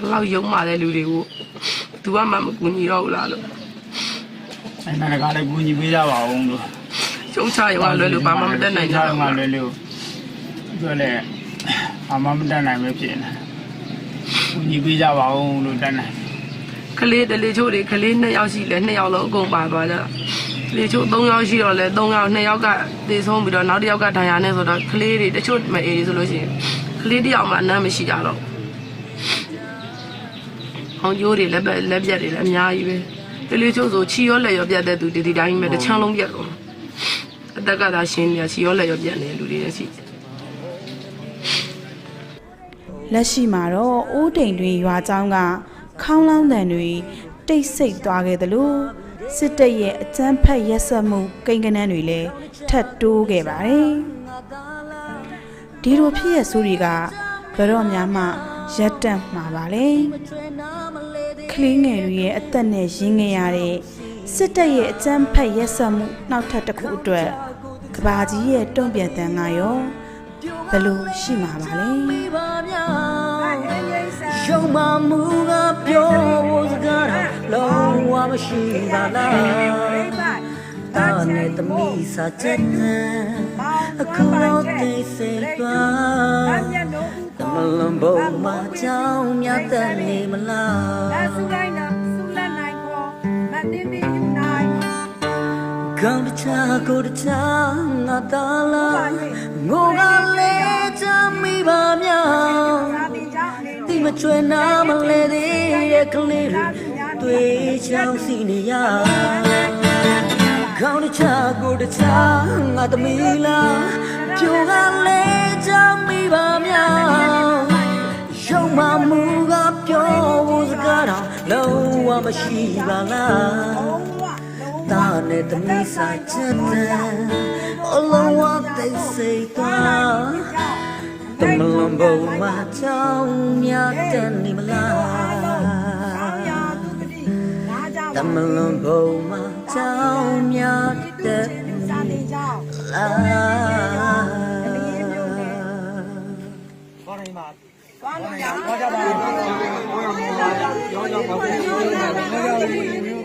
ဘလောက်ယုံမာတဲ့လူတွေကိုသူကမှမကူညီတော့ဘူးလားလို့အဲ့နာကလည်းကူညီပေးကြပါအောင်လို့ရှုံးချရုံကလွယ်လို့ဘာမှမတတ်နိုင်ကြတော့ဘူးမှလွယ်လို့ပြောလဲဘာမှမတတ်နိုင်ပဲဖြစ်နေကူညီပေးကြပါအောင်လို့တတ်နိုင်ကလေးတလေချို့တွေကလေး2ယောက်ရှိလဲ2ယောက်လုံးအကုန်ပါသွားကြတာကလေးချို့3ယောက်ရှိတော့လဲ3ယောက်2ယောက်ကသေဆုံးပြီးတော့နောက်တစ်ယောက်ကဒဏ်ရာနဲ့ဆိုတော့ကလေးတွေတချို့မအေးဆိုလို့ရှိရင်ကလေးတစ်ယောက်မှအနမ်းမရှိကြတော့ ဟောင်ကျိုးတွေလက်ပတ်လက်ပြက်တွေလည်းအများကြီးပဲတလေးချိုးဆိုခြီရောလက်ရောပြတ်တဲ့သူဒီဒီတိုင်းပဲတစ်ချမ်းလုံးပြတ်ကုန်အသက်ကသာရှင်းနေခြီရောလက်ရောပြတ်နေတဲ့လူတွေလည်းရှိတယ်လက်ရှိမှာတော့အိုးတိမ်တွင်ရွာကျောင်းကခေါင်းလောင်းတန်တွေတိတ်ဆိတ်သွားခဲ့သလိုစစ်တပ်ရဲ့အကြမ်းဖက်ရက်စက်မှုကိန်းကနန်းတွေလည်းထပ်တိုးခဲ့ပါတယ်။ဒီလိုဖြစ်ရဆိုးတွေကဘရော့များမှ ရက်တန့်မှာပါလေကလေးငယ်တွေရဲ့အသက်နဲ့ရင်းငယ်ရတဲ့စစ်တပ်ရဲ့အကြမ်းဖက်ရက်စက်မှုနောက်ထပ်တစ်ခုအတွက်ကဘာကြီးရဲ့တုံ့ပြန်တန်ကရောဘယ်လိုရှိမှာပါလဲရှုံးမမှုကပြောဖို့စကားတော့လုံးဝမရှိပါလားတာနဲ့သမီးစာချက်နဲ့အခုတော့သိစိတ်သွားသမလန် ဘုံမှာကြောင်းမြတ်တဲ့နေမလားဆူလိုက်နာဆူလက်နိုင်ကိုမတင်တင်ယူနိုင်ကောင်းတချာကိုတချာငါတာလာငိုကလေးချမိပါမြောင်သာတင်ကြောင်းအနေဒီမချွေနာမလဲသေးရဲ့ကလေးတွေတွေ့ချောင်းစီနေရကောင်းတချာကိုတချာငါသမီးလားပြိုကလေးချမိပါမြော မရှိပါလားတာနဲ့တမီးစာချက်တဲ့အလုံးဝသိစိတ်သွားတမလွန်ဘုံမှာချောင်းမြတ်တဲ့နေမလားရာသူတတိငါကြောင့်တမလွန်ဘုံမှာချောင်းမြတ်တဲ့စာ တင်ကြောင်းလားသွားလို့ရတ